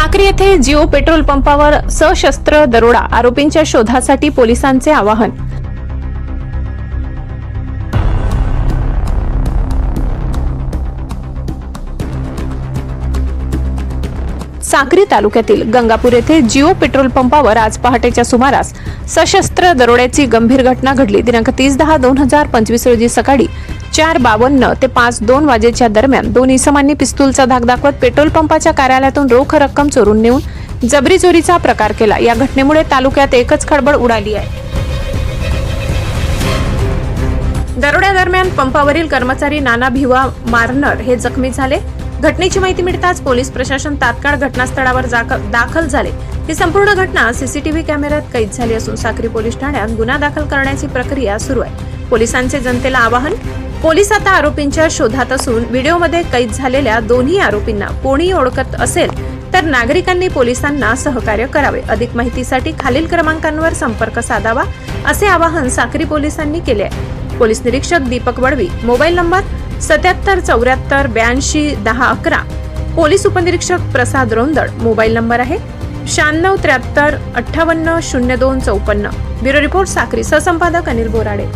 साक्री येथे जिओ पेट्रोल पंपावर सशस्त्र दरोडा आरोपींच्या शोधासाठी पोलिसांचे आवाहन. साक्री तालुक्यातील गंगापूर येथे जिओ पेट्रोल पंपावर आज पहाटेच्या सुमारास सशस्त्र दरोड्याची गंभीर घटना घडली. दिनांक तीस दहा दोन हजार पंचवीस रोजी सकाळी चार बावन्न ते पाच दोन वाजेच्या दरम्यान दोन इसमांनी पिस्तूलचा धाक दाखवत पेट्रोल पंपाच्या कार्यालयातून रोख रक्कम चोरून नेऊन जबरी चोरीचा प्रकार केला. या घटनेमुळे तालुक्यात एकच खळबळ उडाली आहे. दरोड्यादरम्यान पंपावरील कर्मचारी नाना भिवा मारनर हे जखमी झाले. घटनेची माहिती मिळताच पोलीस प्रशासन तात्काळ घटनास्थळावर दाखल झाले. ही संपूर्ण घटना सीसीटीव्ही कॅमेऱ्यात कैद झाली असून साक्री पोलीस ठाण्यात गुन्हा दाखल करण्याची प्रक्रिया सुरू आहे. पोलिसांचे जनतेला आवाहन पोलीस आता आरोपींच्या शोधात असून व्हिडिओमध्ये कैद झालेल्या दोन्ही आरोपींना कोणी ओळखत असेल तर नागरिकांनी पोलिसांना सहकार्य करावे. अधिक माहितीसाठी खालील क्रमांकांवर संपर्क साधावा असे आवाहन साक्री पोलिसांनी केले आहे. पोलीस निरीक्षक दीपक वडवी मोबाईल नंबर सत्याहत्तर चौऱ्याहत्तर ब्याऐंशी दहा अकरा. पोलीस उपनिरीक्षक प्रसाद रोंदड मोबाईल नंबर आहे शहाण्णव त्र्याहत्तर अठ्ठावन्न शून्य दोन चौपन्न. Bureau report Sakri. सहसंपादक Anil Borade.